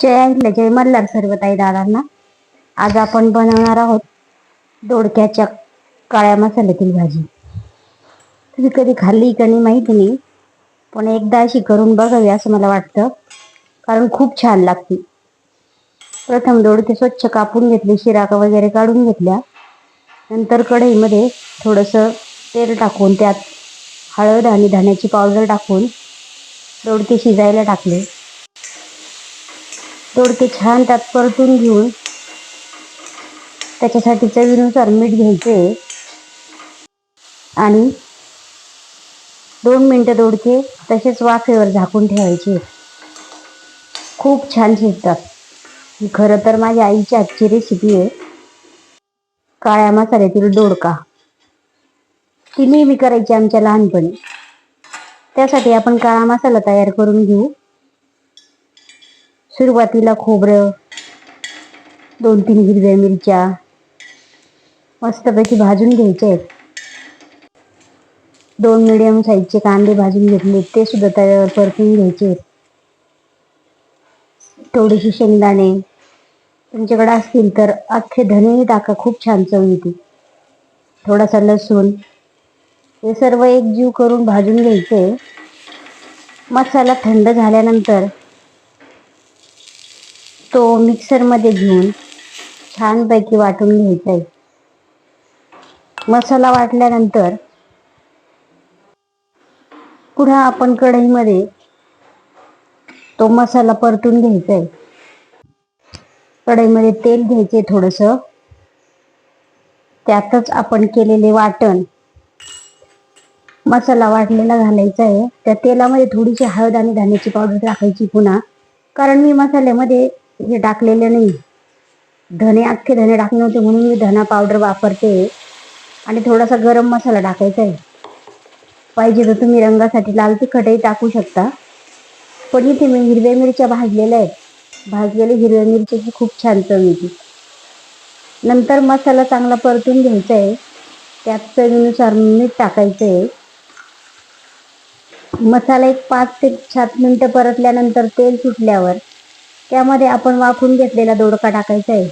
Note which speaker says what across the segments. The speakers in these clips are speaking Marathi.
Speaker 1: जय ऐकलं जय मल्हार सर्व ताई दादांना. आज आपण बनवणार आहोत दोडक्याच्या काळ्या मसाल्यातील भाजी. तुम्ही कधी खाल्ली का नाही माहिती नाही पण एकदा अशी करून बघावी असं मला वाटतं कारण खूप छान लागते. प्रथम दोडके स्वच्छ कापून घेतले शिराका वगैरे काढून घेतल्या. नंतर कढईमध्ये थोडंसं तेल टाकून त्यात हळद आणि धण्याची पावडर टाकून दोडके शिजायला टाकले. दोडके छान त्यात परतून घेऊन त्याच्यासाठी चवीनुसार मीठ घ्यायचे. आणि दोन मिनटं दोडके तसेच वाफेवर झाकून ठेवायचे. खूप छान शिजतात. खरं तर माझ्या आईची आजची रेसिपी आहे. काळ्या मसाल्यातील दोडका. ती नेहमी करायची आमच्या लहानपणी. त्यासाठी आपण काळा मसाला तयार करून घेऊ. सुरुवातीला खोबरं दोन तीन हिरव्या मिरच्या मस्तपैकी भाजून घ्यायचे. आहेत दोन मिडियम साईजचे कांदे भाजून घेतले ते सुद्धा तव्यावर परतून घ्यायचे. आहेत थोडेसे शेंगदाणे तुमच्याकडे असतील तर अख्खे धनेही टाका खूप छान चव येते. थोडासा लसूण हे सर्व एकजीव करून भाजून घ्यायचे. मसाला थंड झाल्यानंतर तो मिक्सरमध्ये घेऊन छानपैकी वाटून घ्यायचा आहे. मसाला वाटल्यानंतर पुन्हा आपण कढईमध्ये तो मसाला परतून घ्यायचा आहे. कढईमध्ये तेल घ्यायचे थोडंसं. त्यातच आपण केलेले वाटण मसाला वाटलेला घालायचा आहे. त्या तेलामध्ये थोडीशी हळद आणि धान्याची पावडर टाकायची पुन्हा. कारण मी मसाल्यामध्ये हे टाकलेले नाही. धने अख्खे धने टाकले होते म्हणून मी धना पावडर वापरते. आणि थोडासा गरम मसाला टाकायचा आहे. पाहिजे तर तुम्ही रंगासाठी लाल तिखटही टाकू शकता. पण इथे मी हिरव्या मिरच्या भाजलेल्या आहेत. भाजलेली हिरव्या मिरच्याची खूप छान चव येते. नंतर मसाला चांगला परतून घ्यायचा आहे. त्यात चवीनुसार मीठ टाकायचं आहे. मसाला एक पाच ते सात मिनटं परतल्यानंतर तेल सुटल्यावर त्यामध्ये आपण वाफून घेतलेला दोडका टाकायचा आहे.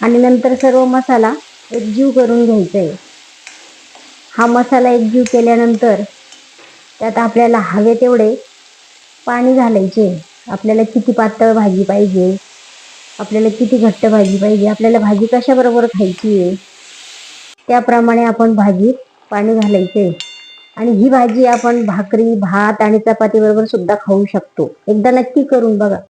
Speaker 1: आणि नंतर सर्व मसाला एकजीव करून घ्यायचा आहे. हा मसाला एकजीव केल्यानंतर त्यात आपल्याला हवे तेवढे पाणी घालायचे. आपल्याला किती पातळ भाजी पाहिजे? आपल्याला किती घट्ट भाजी पाहिजे? आपल्याला भाजी कशाबरोबर खायची आहे? त्याप्रमाणे आपण भाजीत पाणी घालायचे आणि ही भाजी आपण भाकरी भात आणि चपाती बरोबर सुद्धा खाऊ शकतो. एकदा नक्की करून बघा.